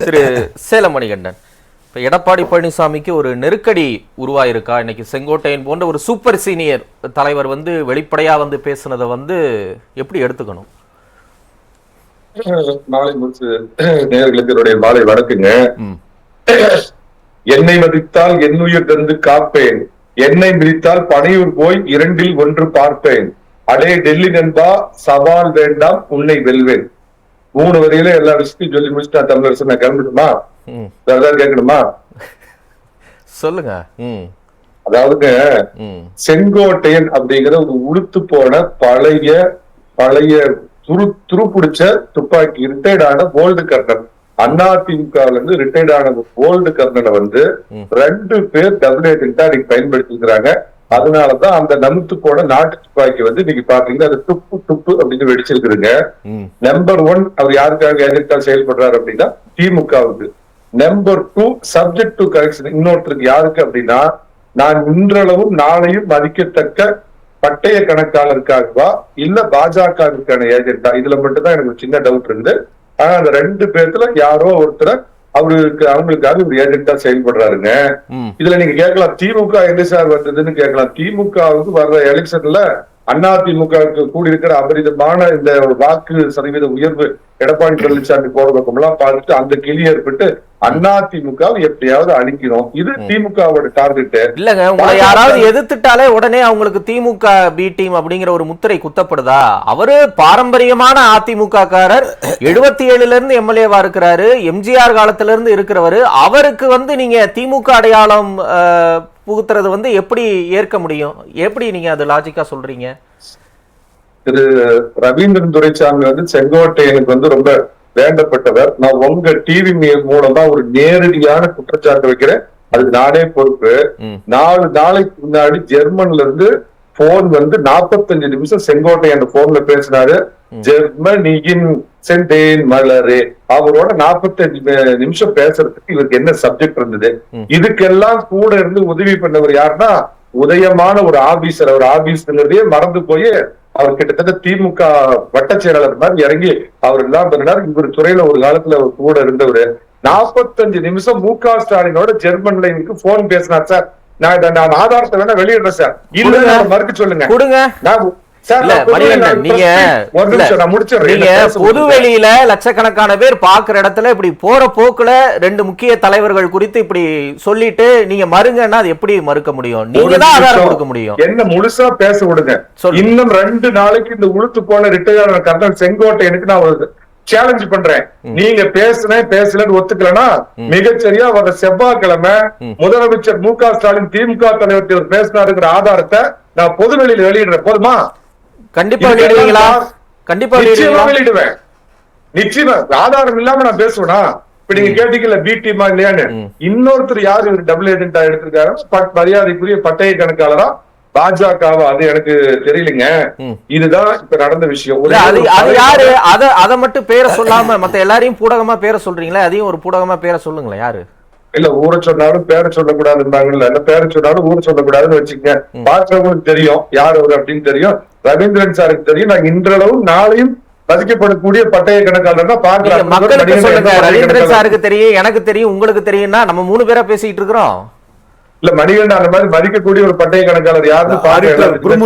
திரு சேலமணிகண்டன் இப்ப எடப்பாடி பழனிசாமிக்கு ஒரு நெருக்கடி உருவாயிருக்கா? இன்னைக்கு செங்கோட்டையன் போன்ற ஒரு சூப்பர் சீனியர் தலைவர் வந்து வெளிப்படையா வந்து பேசுனதை வந்து எப்படி எடுத்துக்கணும்? மாலை முடிச்சு நேர்களுக்கு என்னுடைய மாலை வணக்குங்க. என்னை மதித்தால் என் உயிர் தந்து காப்பேன். என்னை மிதித்தால் பனையூர் போய் இரண்டில் ஒன்று பார்ப்பேன். அடே டெல்லி நண்பா சவால் வேண்டாம் உன்னை வெல்வேன். மூணு வரையில எல்லா விஷயத்தையும் சொல்லி முடிச்சுட்டா தமிழரசு நான் கிளம்பிடுமா? வேற ஏதாவது கேட்கணுமா? சொல்லுங்க. அதாவதுங்க செங்கோட்டையன் அப்படிங்கிற ஒரு உளுத்து போன பழைய பழைய துரு துரு பிடிச்ச துப்பாக்கி ரிட்டையர்ட் ஆன கோல்டு கர்னல் அண்ணா திமுகல இருந்து ரிட்டையர்ட் ஆன கோல்டு கர்னலை வந்து. ரெண்டு பேர் டபுள் ஏஜென்டா இன்னைக்கு பயன்படுத்திக்கிறாங்க அதனாலதான் அந்த நமுத்து போன நாட்டு துப்பாக்கி வந்து இன்னைக்கு பாத்தீங்கன்னா அது துப்பு துப்பு அப்படின்னு வெடிச்சிருக்குதுங்க. நம்பர் ஒன் அவர் யாருக்காக ஏஜென்டா செயல்படுறாரு அப்படின்னா திமுகவுக்கு. Number two subject to correction இன்னொருத்தருக்கு யாருக்கு அப்படின்னா நான் இன்றளவும் நாளையும் மதிக்கத்தக்க பட்டய கணக்காளருக்காகவா இல்ல பாஜகவிற்கான ஏஜென்டா? இதுல மட்டும்தான் எனக்கு ஒரு சின்ன டவுட் இருந்து. ஆனா அந்த ரெண்டு பேர்த்துல யாரோ ஒருத்தர் அவருக்கு அவங்களுக்காக ஒரு ஏஜென்டா செயல்படுறாருங்க. இதுல நீங்க கேட்கலாம் திமுக எங்க சார் வந்ததுன்னு கேட்கலாம். திமுகவுக்கு வர்ற எலெக்ஷன்ல அண்ணா திமுகவுக்கு கூடியிருக்கிற அபரிதமான இந்த வாக்கு சதவீத உயர்வு எடப்பாடி பழனிசாமி போற பக்கம்லாம் பார்த்துட்டு அந்த கிளி ஏற்பட்டு அண்ணா திமுக எப்படியாவது அழிக்கணும். இது திமுகவோட டார்கெட் இல்லங்க உங்களை யாராவது எதிர்த்துட்டாலே உடனே அவங்களுக்கு திமுக பி டீம் அப்படிங்கிற ஒரு முத்திரை குத்தப்படுதா? அவரு பாரம்பரியமான அதிமுக காரர் எழுபத்தி ஏழுல இருந்து எம்எல்ஏவா இருக்கிறாரு எம்ஜிஆர் காலத்துல இருந்து இருக்கிறவரு. அவருக்கு வந்து நீங்க திமுக அடையாளம் புகுத்துறது வந்து எப்படி ஏற்க முடியும்? எப்படி நீங்க அது லாஜிக்கா சொல்றீங்க? திரு ரவீந்திரன் துரைசாமி வந்து செங்கோட்டையனுக்கு வந்து ரொம்ப வேண்டப்பட்டவர். நான் உங்க டிவி மூலமா ஒரு நேரடியான குற்றச்சாட்டு வைக்கிறேன். அதுக்கு நானே பொறுப்பு. நாலு நாளைக்கு முன்னாடி ஜெர்மன்ல இருந்து போன் வந்து 45 நிமிஷம் செங்கோட்டை அந்த போன்ல பேசினாரு. ஜெர்மனியின் செந்தேன் மலரே. அவரோட 45 நிமிஷம் பேசுறதுக்கு இவருக்கு என்ன சப்ஜெக்ட் இருந்தது. இதுக்கெல்லாம் கூட இருந்து உதவி பண்ணவர் யாருன்னா உதயமான ஒரு ஆபீசர். அவர் ஆபீஸ்ங்கிறதே மறந்து போய் அவர் கிட்டத்தட்ட திமுக வட்டச் செயலாளர் மாதிரி இறங்கி அவர் எல்லாம் பண்ணினார். இவர் துறையில ஒரு காலத்துல அவர் கூட இருந்தவர். 45 நிமிஷம் மு க ஸ்டாலினோட ஜெர்மன்ல எனக்கு போன் பேசினார் சார். நான் நான் ஆதாரத்தை வேணா வெளியிடுறேன் சார். இல்ல மறுக்க சொல்லுங்க. நான் பொதுவெளியில பொது. வெளியில லட்சக்கணக்கான பேர் பாக்குற இடத்துல இப்படி போற போக்குல ரெண்டு முக்கிய தலைவர்கள் குறித்து இப்படி சொல்லிட்டு நீங்க மறுங்கன்னா அது எப்படி மறுக்க முடியும்? நீங்க தான் ஆதாரம். கொடுக்க முடியும். என்ன முழுசா பேச விடுங்க. இன்னும் ரெண்டு நாளைக்கு இந்த உளுத்து போன ரிட்டையர் கர்னல் செங்கோட்டையனுக்கு நான் ஒரு சேலஞ்ச் பண்றேன். நீங்க பேசுனேன் பேசலன்னு ஒத்துக்கலனா மிகச்சரியா வர செவ்வாய்க்கிழமை. முதலமைச்சர் மு க ஸ்டாலின் திமுக தலைவர் பேசினாருங்கிற ஆதாரத்தை நான் பொது வெளியில வெளியிடுறேன். போதுமா? கண்டிப்பா வெளியிடுவீங்களா? கண்டிப்பா வெளியிடுவேன். நிச்சயமா. ஆதாரம் இல்லாம நான் பேசுவேனா? இப்ப நீங்க கேட்டீங்கல்ல பி டீமா இல்லையான்னு. இன்னொருத்தர் யாரு இவர் டபுள் ஏஜென்டா எடுத்திருக்காரு? மரியாதைக்குரிய பட்டய கணக்காளரா? பாஜகவா? அது எனக்கு தெரியலங்க. இதுதான் இப்ப நடந்த விஷயம். அது யாரு? அத அத மட்டும் பேரை சொல்லாம மத்த எல்லாரையும் பூடகமா பேரை சொல்றீங்களா? அதையும் ஒரு பூடகமா பேரை சொல்லுங்களேன் யாரு? இல்ல ஊரை சொன்னாலும் பேரை சொல்லக்கூடாதுன்னாங்கல்ல இல்ல பேரை சொன்னாலும் ஊரை சொல்லக்கூடாதுன்னு வச்சுக்கங்க. பாக்குறவங்களுக்கு தெரியும். யார் அவர் அப்படின்னு தெரியும். ரவீந்திரன் சாருக்கு தெரியும் நான் இன்றளவும் நாளையும் மதிக்கப்படக்கூடிய பட்டய கணக்காளர் தான் நீங்க மக்களுக்கு சொல்லுங்க ரவீந்திரன் பாக்குறேன் சாருக்கு தெரியும் எனக்கு தெரியும் உங்களுக்கு தெரியும்னா நம்ம மூணு பேரா பேசிட்டு இருக்கிறோம் இல்ல மணிகண்டன் அந்த மாதிரி மதிக்கக்கூடிய ஒரு பட்டய கணக்காளர் யாருன்னு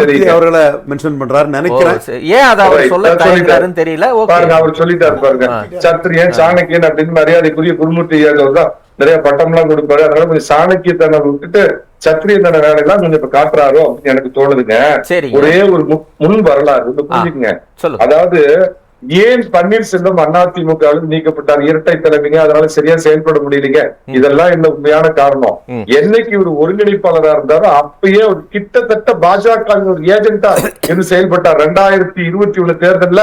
தெரியும். அவர்களை மென்ஷன் பண்றாரு நினைக்கிறேன். ஏன் அதை அவர். சொல்ல. தயங்குறாருன்னு தெரியல பாருங்க அவர் சொல்லிட்டாரு பாருங்க. சத்திரியன் சாணக்கியன் அப்படின்னு மரியாதைக்குரிய குருமூர்த்தி ஐயாக்கள் தான் நிறைய பட்டம் எல்லாம் கொடுப்பாரு. அதனால கொஞ்சம் சாணக்கியத்தனை விட்டுட்டு சத்திரியத்தன வேலையெல்லாம் கொஞ்சம் இப்ப காட்டுறாரோ அப்படின்னு எனக்கு தோணுதுங்க. ஒரே ஒரு முன் வரலாறு. புரிஞ்சுக்குங்க. அதாவது ஏன் பன்னீர்செல்வம் அதிமுக நீக்கப்பட்டார்? இரட்டை தலைமைங்க. அதனால சரியா செயல்பட முடியலைங்க. இதெல்லாம் என்ன உண்மையான காரணம். என்னைக்கு இவர் ஒருங்கிணைப்பாளரா இருந்தாரோ அப்பயே ஒரு கிட்டத்தட்ட பாஜக ஒரு ஏஜென்டா இருந்து செயல்பட்டார். ரெண்டாயிரத்தி இருபத்தி ஒண்ணு தேர்தல்ல.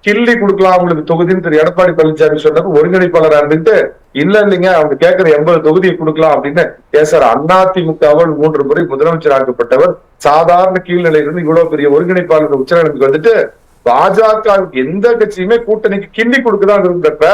கிள்ளி கொடுக்கலாம் அவங்களுக்கு தொகுதின்னு திரு எடப்பாடி பழனிசாமி சொன்னது ஒருங்கிணைப்பாளரா இருந்துட்டு இல்ல இல்லைங்க அவங்க கேட்கிற எண்பது தொகுதியை கொடுக்கலாம் அப்படின்னு பேசுற அதிமுகவால் மூன்று முறை முதலமைச்சர் ஆக்கப்பட்டவர். சாதாரண கீழ்நிலையிலிருந்து இவ்வளவு பெரிய ஒருங்கிணைப்பாளர் உச்சநீதிமன்றத்துக்கு வந்துட்டு பாஜக எந்த கட்சியுமே கூட்டணிக்கு கிள்ளி கொடுக்கதான் இருந்தப்ப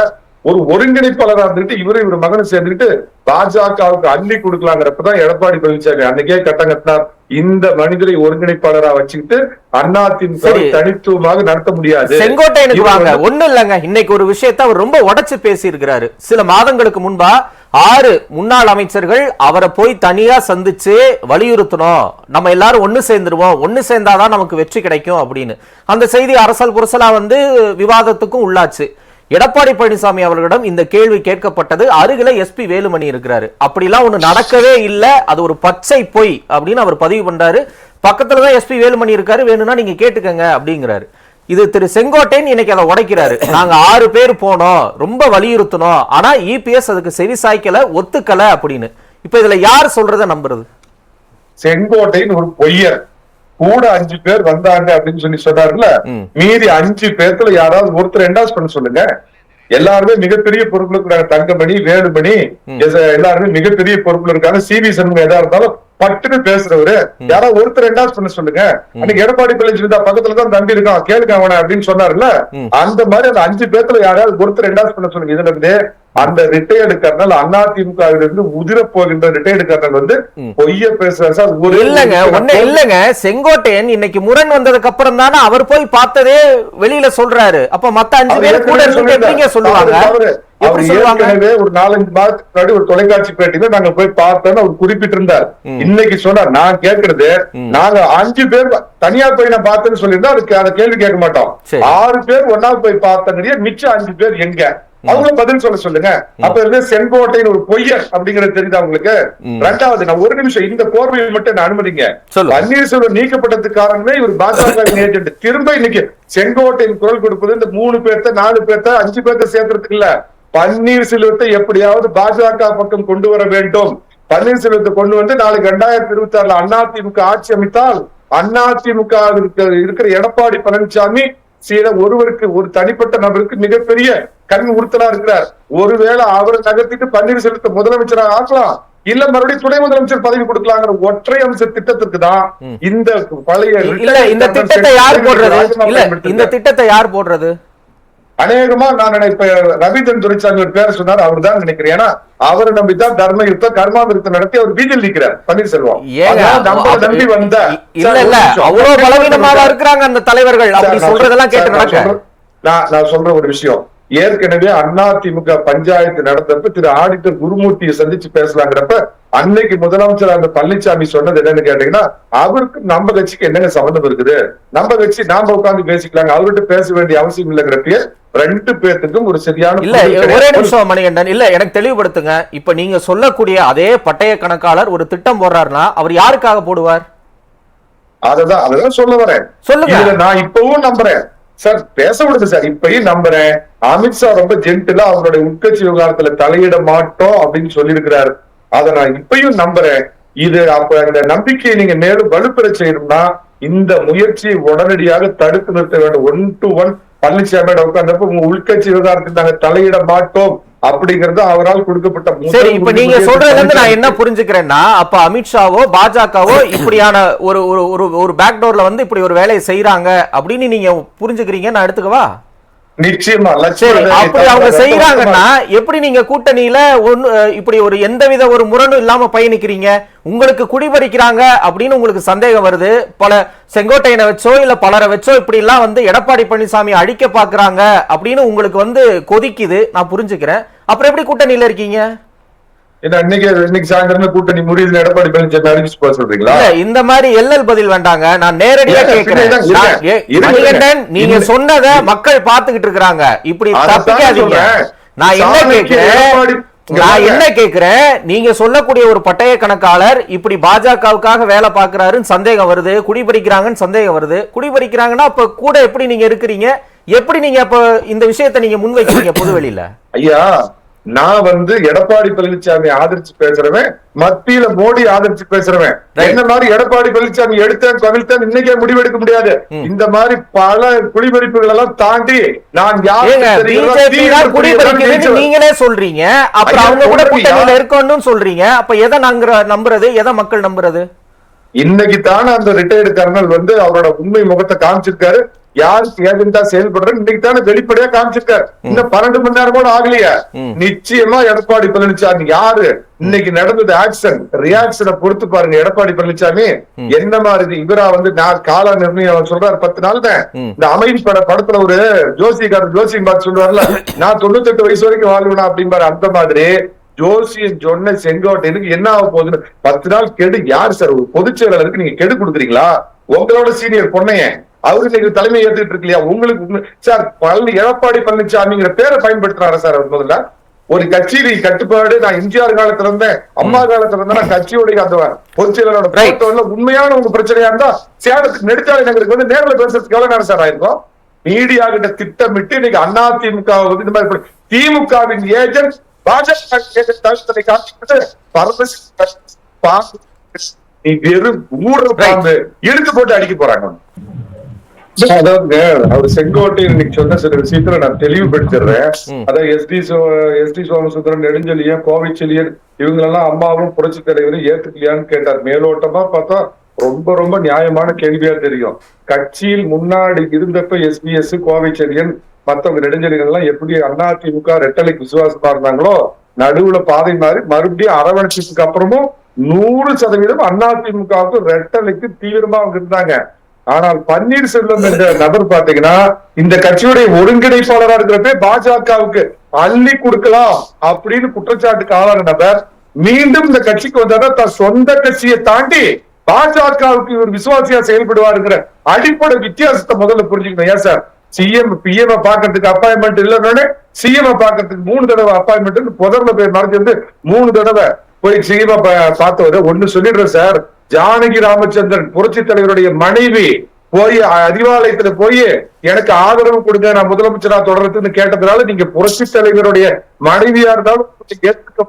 ஒரு ஒருங்கிணைப்பாளரா இருந்துட்டு இவரு இவர் மகனும் சேர்ந்துட்டு பாஜகவுக்கு அள்ளி கொடுக்கலாங்கிறப்பதான் எடப்பாடி பழனிசாமி அன்னைக்கே கட்டம் கட்டினார் இந்த மனிதரை ஒருங்கிணைப்பாளரா வச்சுக்கிட்டு அதிமுக சரி. தனித்துவமாக நடத்த முடியாது. செங்கோட்டையனுக்கு வாங்க. வந்து- ஒண்ணு இல்லங்க. இன்னைக்கு ஒரு விஷயத்த அவர் ரொம்ப உடைச்சு பேசி இருக்கிறாரு சில மாதங்களுக்கு முன்பா ஆறு முன்னாள் அமைச்சர்கள் அவரை போய் தனியா சந்திச்சு வலியுறுத்தணும். நம்ம எல்லாரும் ஒண்ணு சேர்ந்துருவோம். ஒண்ணு சேர்ந்தாதான் நமக்கு வெற்றி கிடைக்கும் அப்படின்னு. அந்த செய்தி அரசல் புரசலா வந்து விவாதத்துக்கும் உள்ளாச்சு. எடப்பாடி பழனிசாமி அவர்களிடம் இந்த கேள்வி கேட்கப்பட்டது. அருகில எஸ்பி வேலுமணி இருக்கிறாரு. அப்படிலாம் ஒண்ணு நடக்கவே இல்ல. அது ஒரு பச்சை பொய் அப்படின்னு அவர் பதிவு பண்றாரு. பக்கத்துல தான் எஸ்பி வேலுமணி இருக்காரு. வேணும்னா நீங்க கேட்டுக்கங்க அப்படிங்கிறாரு. இது திரு செங்கோட்டையன் இன்னைக்கு அதை உடைக்கிறாரு. நாங்க ஆறு பேர் போனோம். ரொம்ப வலியுறுத்தணும் ஆனா இபிஎஸ் அதுக்கு செவி சாய்க்கல ஒத்துக்கல அப்படின்னு. இப்ப இதுல யார் சொல்றத நம்புறது? செங்கோட்டைன்னு ஒரு பொய்யர். கூட அஞ்சு பேர் வந்தாங்க அப்படின்னு சொல்லி சொன்னார்ல. மீதி அஞ்சு பேர்த்துல யாராவது ஒருத்தர் என்டாஸ் பண்ண சொல்லுங்க. எல்லாருமே மிகப்பெரிய பொறுப்புல இருக்கிறாங்க தங்கமணி வேலுமணி எல்லாருமே மிகப்பெரிய பொறுப்புல இருக்காங்க. சிவி சண்முகம் எதா இருந்தாலும் பட்டுன்னு பேசுறவரு யாராவது ஒருத்தர் என்டாஸ் பண்ண சொல்லுங்க. அன்னைக்கு எடப்பாடி பழனிசாமி தான் பக்கத்துல தான் தம்பி இருக்கான். கேளுங்க அவனை அப்படின்னு சொன்னார்ல. ம். அந்த மாதிரி அந்த அஞ்சு பேர்த்துல யாராவது ஒருத்தர் என்டாஸ் பண்ண சொல்லுங்க. இதுல இருந்து அந்த ரிட்டையர்டு கர்னல் அதிமுக இருந்து உதிர போகின்ற ரிட்டையர்டு கர்னல் வந்து. பொய்ய பேசுறாரு சார். இல்லங்க ஒண்ணு இல்லங்க. செங்கோட்டையன் இன்னைக்கு முரண் வந்ததுக்கு அப்புறம் தானே அவர் போய் பார்த்ததே வெளியில சொல்றாரு. அப்ப மத்த அஞ்சு பேர் கூட எப்படிங்க சொல்லுவாங்க. ஏற்கனவே ஒரு நாலஞ்சு மாதத்துக்கு முன்னாடி ஒரு தொலைக்காட்சி பேட்டியில நாங்க போய் பார்த்தோம்னு அவர் குறிப்பிட்டிருந்தார். இன்னைக்கு சொன்னார். நான் கேக்குறது ம். நாங்க அஞ்சு பேர் தனியா போய் நான் பார்த்தேன்னு சொல்லியிருந்தா அதுக்கு அந்த கேள்வி கேட்க மாட்டோம். ஆறு பேர் ஒன்னா போய் பார்த்தங்கிறீங்க மிச்சம் அஞ்சு பேர் எங்க? அவங்க பதில் சொல்ல சொல்லுங்க. அப்ப இருந்து செங்கோட்டையின் ஒரு பொய்யர் அப்படிங்கறது தெரியுதா உங்களுக்கு? ம். ரெண்டாவது நான் ஒரு நிமிஷம் இந்த கோர்வையை மட்டும் நான் அனுமதிங்க. பன்னீர்செல்வம் நீக்கப்பட்டதுக்கு காரணமே இவர் பாஜக ஏஜென்ட் திரும்ப இன்னைக்கு செங்கோட்டையின் குரல் கொடுப்பது இந்த மூணு பேர்த்த நாலு பேர்த்த அஞ்சு பேர்த்த சேர்க்கறதுக்கு இல்ல. பன்னீர்செல்வத்தை எப்படியாவது பாஜக பக்கம் கொண்டு வர வேண்டும். பன்னீர்செல்வத்தை கொண்டு வந்து நாளைக்கு ரெண்டாயிரத்தி இருபத்தி ஆறுல அதிமுக ஆட்சி அமைத்தால் அதிமுக இருக்கிற எடப்பாடி பழனிசாமி சில ஒருவருக்கு ஒரு தனிப்பட்ட நபருக்கு மிகப்பெரிய கண் உறுத்தலா இருக்கிறார். ஒருவேளை அவரை நகர்த்திட்டு பன்னீர்செல்வத்தை முதலமைச்சராக ஆக்கலாம். இல்ல மறுபடியும் துணை முதலமைச்சர் பதவி கொடுக்கலாங்கிற ஒற்றை அம்ச திட்டத்திற்கு தான் இந்த பழைய இல்ல இந்த திட்டத்தை யார் போடுறது? இந்த. திட்டத்தை யார் போடுறது? அநேகமா நான் நினைப்ப ரவீந்திரன் துரைசாமி ஒரு பேர் சொன்னார் அவர் தான் நினைக்கிறேன். ஏன்னா அவரை நம்பித்தான் தர்ம யுத்தம் கர்மாவிருத்தம் நடத்தி அவர் பீதியில் நிற்கிறார் பன்னீர்செல்வம் அப்ப- நம்பி வந்த இல்ல இல்ல. அவ்வளவு பலவீனமாவா இருக்கிறாங்க அந்த தலைவர்கள். அப்படி சொல்றதெல்லாம் கேட்டு. நான் நான் சொல்ற ஒரு விஷயம். ஏற்கனவே அதிமுக பஞ்சாயத்து நடந்தப்ப திரு ஆடிட்டர் குருமூர்த்தியை சந்திச்சு பேசலாங்கிறப்ப அன்னைக்கு முதலமைச்சர் அந்த பழனிசாமி சொன்னது என்னன்னு கேட்டீங்கன்னா அவருக்கு நம்ம கட்சிக்கு என்னங்க சம்பந்தம் இருக்குது? நம்ம கட்சி நாம உட்கார்ந்து பேசிக்கலாங்க. அவர்கிட்ட பேச வேண்டிய அவசியம் இல்லைங்கிறப்ப ரெண்டு பேர்த்துக்கும் ஒரு சரியான இல்ல ஒரே. நிமிஷம் மணிகண்டன். இல்ல எனக்கு தெளிவுபடுத்துங்க. இப்ப நீங்க சொல்லக்கூடிய அதே பட்டய கணக்காளர் ஒரு திட்டம் போடுறாருன்னா அவர் யாருக்காக போடுவார்? அததான் அததான் சொல்ல வரேன். சொல்லுங்க. நான் இப்பவும் நம்புறேன். சார் பேச விடுங்க சார். இப்பயும் நம்புறேன். அமித்ஷா ரொம்ப ஜென்டிலா அவருடைய உட்கட்சி விவகாரத்துல தலையிட மாட்டோம் அப்படின்னு சொல்லியிருக்கிறாரு. அதை நான் இப்பயும் நம்புறேன். இது அப்ப இந்த நம்பிக்கையை நீங்க மேலும் வலுப்பெற செய்யணும்னா இந்த முயற்சியை உடனடியாக தடுத்து நிறுத்த வேண்டும். ஒன் டு ஒன் பழனிசாமி உட்கார்ந்தப்ப உங்க உள்கட்சி விவகாரத்தில் நாங்க தலையிட மாட்டோம் அப்படிங்கறது அவரால் கொடுக்கப்பட்ட சரி இப்ப நீங்க சொல்றதுல இருந்து நான் என்ன புரிஞ்சுக்கிறேன்னா அப்ப அமித்ஷாவோ பாஜகவோ இப்படியான ஒரு ஒரு ஒரு ஒரு பேக் டோர்ல வந்து இப்படி ஒரு வேலையை செய்யறாங்க அப்படின்னு நீங்க புரிஞ்சுக்கிறீங்க நான் எடுத்துக்கவா? நிச்சயமா அப்படி அவங்க செய்யறாங்கன்னா எப்படி நீங்க கூட்டணியில இப்படி ஒரு எந்தவித ஒரு முரணும் இல்லாம பயணிக்கிறீங்க? உங்களுக்கு குடிபறிக்கிறாங்க அப்படின்னு உங்களுக்கு சந்தேகம் வருது. பல செங்கோட்டையனை வச்சோ இல்ல பலரை வச்சோ இப்படி எல்லாம் வந்து எடப்பாடி பழனிசாமி அழிக்க பாக்குறாங்க அப்படின்னு உங்களுக்கு வந்து கொதிக்குது. நான் புரிஞ்சுக்கிறேன். அப்புறம் எப்படி கூட்டணியில இருக்கீங்க? இந்த மாதிரி எல்எல் பதில் வேண்டாங்க. நான் நேரடியா கேக்குறேன். நீங்க சொன்னத மக்கள் பாத்துக்கிட்டு இருக்காங்க இப்படி தப்பிக்காதீங்க. நான் கேக்குறேன். என்ன கேக்குறேன்? நீங்க சொல்லக்கூடிய ஒரு பட்டய கணக்காளர் இப்படி பாஜகவுக்காக வேலை பாக்குறாருன்னு சந்தேகம் வருது. குடிபறிக்கிறாங்கன்னு சந்தேகம் வருது. குடிபறிக்கிறாங்கன்னா அப்ப கூட எப்படி நீங்க இருக்கிறீங்க? எப்படி நீங்க அப்ப இந்த விஷயத்தை நீங்க முன்வைக்கிறீங்க பொதுவெளியில? ஐயா நான் வந்து எடப்பாடி பழனிசாமி ஆதரிச்சு பேசுறவன் மத்தியில மோடி ஆதரிச்சு பேசுறவன். என்ன மாதிரி எடப்பாடி பழனிசாமி எடுத்தேன் கவிழ்த்தேன் இன்னைக்கே முடிவெடுக்க முடியாது. இந்த மாதிரி பல குடிமதிப்புகள் எல்லாம் தாண்டி நான் நீங்களே சொல்றீங்க. அப்புறம் அவங்க கூட. கூட்டணியில இருக்கணும்னு சொல்றீங்க. அப்ப எதை நம்புற நம்புறது? எதை மக்கள் நம்புறது? இன்னைக்கு தானே அந்த ரிட்டையர்டு கர்னல் வந்து அவரோட உண்மை முகத்தை காமிச்சிருக்காரு. யாருக்கு ஏஜென்டா செயல்படுறேன் இன்னைக்கு தானே வெளிப்படையா காமிச்சிருக்காரு. இன்னும் பன்னெண்டு மணி நேரம் கூட ஆகலையா. நிச்சயமா எடப்பாடி பழனிசாமி யாரு? இன்னைக்கு நடந்தது ஆக்சன் ரியாக்ஷனை பொறுத்து பாருங்க எடப்பாடி பழனிசாமி. என்ன மாதிரி இவரா வந்து நான் கால நிர்ணயம் சொல்றாரு பத்து நாள் தான். இந்த அமைதி பட படத்துல ஒரு ஜோசிகாரர் ஜோசியம் பார்த்து சொல்லுவார்ல நான் தொண்ணூத்தெட்டு வயசு வரைக்கும் வாழ்வேனா? அப்படிம்பாரு. அந்த மாதிரி ஜோசியன் சொன்ன செங்கோட்டையனுக்கு என்ன ஆக போகுதுன்னு பத்து நாள் கெடு. யார் சார்? ஒரு பொதுச் செயலாளருக்கு நீங்க கெடு கொடுக்குறீங்களா? உங்களோட சீனியர் பொண்ணையன் அவரு நீங்க தலைமை ஏத்துட்டு இருக்கு இல்லையா? உங்களுக்கு உங்க- சார் பழனி எடப்பாடி பழனிசாமிங்கிற பேரை பயன்படுத்துறாரு சார் அவர் முதல்ல? ஒரு கட்சியில கட்டுப்பாடு நான் எம்ஜிஆர் காலத்துல இருந்தேன் அம்மா காலத்துல இருந்தேன் நான் கட்சியோடைய அந்த பொதுச் செயலாளரோட Right. photo ல உண்மையான உங்க பிரச்சனையா இருந்தா சேலத்துக்கு நெடுச்சாலை நகருக்கு வந்து நேர்ல பேசுறதுக்கு எவ்வளவு நேரம் சார் ஆயிருக்கும்? மீடியா கிட்ட திட்டமிட்டு இன்னைக்கு அண்ணா திமுக இந்த மாதிரி திமுகவின் ஏஜென்ட் பாஜக வெறும் ஊழல் பாம்பு இழுத்து போட்டு அடிக்க போறாங்க. அதாவதுங்க அவர் செங்கோட்டையன் இன்னைக்கு சொன்ன சில விஷயத்துல நான் தெளிவுபடுத்திடுறேன். அதான் S D S D Somasundaran Nedunchezhiyan Kovaichezhiyan இவங்களெல்லாம் அம்மாவும் புரட்சி தலைவரும் ஏத்துக்கலையான்னு கேட்டார். மேலோட்டமா பார்த்தா ரொம்ப ரொம்ப நியாயமான கேள்வியா தெரியும். கட்சியில் முன்னாடி இருந்தப்ப எஸ்பிஎஸ் கோவைச்செழியன் மத்தவங்க நெடுஞ்செழியன் எல்லாம் எப்படி அதிமுக ரெட்டலைக்கு விசுவாசமா இருந்தாங்களோ நடுவுல பாதை மாறி மறுபடியும் அரவணைச்சதுக்கு அப்புறமும் நூறு சதவீதம் அதிமுகவுக்கு ரெட்டலைக்கு தீவிரமா அவங்க இருந்தாங்க. ஆனால் பன்னீர்செல்வம் என்ற நபர் பாத்தீங்கன்னா இந்த கட்சியுடைய ஒருங்கிணைப்பாளரா இருக்கிறப்ப பாஜகவுக்கு அள்ளி கொடுக்கலாம் அப்படின்னு குற்றச்சாட்டுக்கு ஆளான நபர் மீண்டும் இந்த கட்சிக்கு வந்தாதான் தன் சொந்த கட்சியை தாண்டி பாஜகவுக்கு இவர் விசுவாசியா செயல்படுவாருங்கிற அடிப்படை வித்தியாசத்தை முதல்ல புரிஞ்சுக்கணும். ஏன் சார்? சிஎம் பிஎம் பாக்குறதுக்கு அப்பாயின்மெண்ட் இல்லைன்னு சிஎம் பாக்குறதுக்கு மூணு தடவை அப்பாயின்மெண்ட் புதர்ல போய் மறைஞ்சிருந்து மூணு தடவை போய் சிஎம் பார்த்தவரு ஒண்ணு சொல்லிடுறேன் சார். ஜானகி ராமச்சந்திரன் புரட்சி தலைவருடைய மனைவி போய் அறிவாலயத்துல போய் எனக்கு ஆதரவு கொடுங்க நான் முதலமைச்சரா தொடர்றதுன்னு கேட்டதுனால நீங்க புரட்சி தலைவருடைய மனைவியா இருந்தாலும்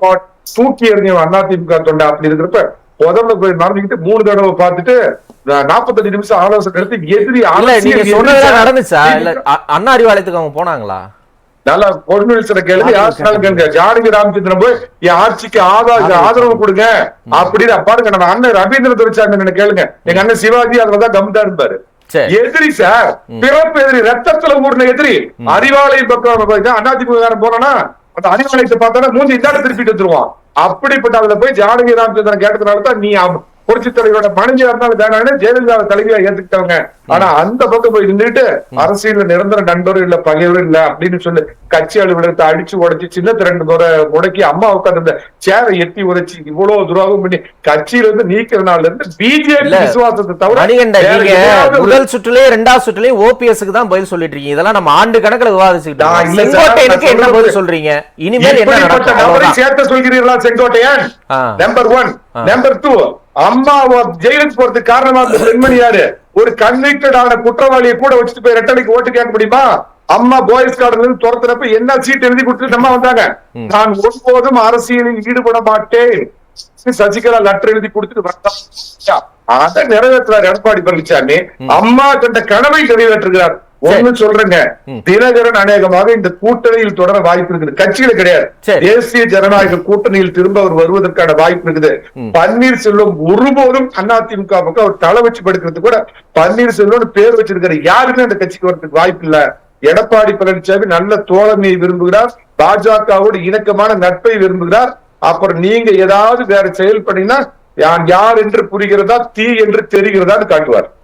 மாட்டேன் தூக்கி எறிஞ்ச அதிமுக தொண்டை அப்படி இருக்கிறப்ப முதல்ல போய் மறந்துக்கிட்டு மூணு தடவை பார்த்துட்டு நாற்பத்தஞ்சு நிமிஷம் ஆலோசனை எடுத்து எதிரி நடந்துச்சா. இல்ல அண்ணா அறிவாலயத்துக்கு அவங்க போனாங்களா நல்லா பொன்னில்சனை கேளுங்க யாருனாலும் கேளுங்க. ஜானகி ராமச்சந்திரன் போய் என் ஆட்சிக்கு ஆதரவு ஆதரவு கொடுங்க. அப்படின்னு பாருங்க நம்ம அண்ணன் ரவீந்திர துரைசாமி கேளுங்க. எங்க அண்ணன் சிவாஜி அதுலதான் கம்தா இருப்பாரு. எதிரி சார் பிறப்பு எதிரி ரத்தத்துல ஊர்ன எதிரி. அறிவாலயம் பக்கம் அதிமுக போனா அந்த அறிவாலயத்தை பார்த்தோன்னா மூஞ்சி இந்தாண்ட திருப்பிட்டு வந்துருவான். அப்படிப்பட்ட அதுல போய் ஜானகி ராமச்சந்திரன் கேட்டதுனால தான் நீ புரட்சி தலைவரோட மனைவியா இருந்தாலும் வேணாம்னு ஜெயலலிதா தலைவியா ஏத்துக்கிட்டவங்க. ஆனா அந்த பக்கம் போய் நின்றுட்டு அரசியல்ல நிரந்தர நண்பரும் இல்ல பகைவரும் இல்ல அப்படின்னு சொல்லி கட்சி அலுவலகத்தை அடிச்சு உடைச்சு சின்ன திரண்டு முறை முடக்கி அம்மா உட்கார்ந்து இந்த சேரை எட்டி உடைச்சு இவ்வளவு துரோகம் பண்ணி கட்சியில இருந்து நீக்கிறனால இருந்து பிஜேபி. விசுவாசத்தை தவிர முதல் சுற்றுலயும் ரெண்டாவது சுற்றுலயும் ஓபிஎஸ்க்கு தான் பதில் சொல்லிட்டு இருக்கீங்க. இதெல்லாம் நம்ம ஆண்டு கணக்குல விவாதிச்சுக்கிட்டு நான் இருக்கோம். இல்ல சார், செங்கோட்டையனுக்கு நான் என்ன பதில் சொல்றீங்க? இனிமேல் என்ன. சேர்த்த சொல்கிறீர்களா Sengottaiyan. Number one. Number two அம்மா ஜெயிலுக்கு போறதுக்கு காரணமா இருந்த பெண்மணி யாரு? ஒரு கன்விக்டட் ஆன குற்றவாளியை கூட வச்சுட்டு போய் ரெட்டலைக்கு ஓட்டு கேட்க முடியுமா? அம்மா பாய்ஸ் கார்டுல இருந்து துரத்துறப்ப என்ன சீட் எழுதி கொடுத்துட்டு அம்மா வந்தாங்க? நான் ஒருபோதும் அரசியலில் ஈடுபட மாட்டேன். சசிகலா லெட்டர் எழுதி கொடுத்துட்டு வந்தா. அதை நிறைவேற்றுறார் எடப்பாடி பழனிசாமி. அம்மா கண்ட கனவை நிறைவேற்றுகிறார். ஒண்ணு சொல்றேங்க. தினகரன் அநேகமாக இந்த கூட்டணியில் தொடர வாய்ப்பு இருக்குது. கட்சியில கிடையாது. தேசிய ஜனநாயக கூட்டணியில் திரும்ப அவர் வருவதற்கான வாய்ப்பு இருக்குது. பன்னீர்செல்வம் ஒருபோதும் அதிமுக பக்கம் அவர் தலை வச்சு படுக்கிறது கூட பன்னீர்செல்வம் பேர் வச்சிருக்கிற யாருமே அந்த கட்சிக்கு வரதுக்கு வாய்ப்பு இல்ல. எடப்பாடி பழனிசாமி நல்ல தோழமையை விரும்புகிறார். பாஜகவோடு இணக்கமான நட்பை விரும்புகிறார். அப்புறம் நீங்க ஏதாவது வேற செயல் யார் யார் என்று புரிகிறதா தீ என்று தெரிகிறதா காட்டுவார்.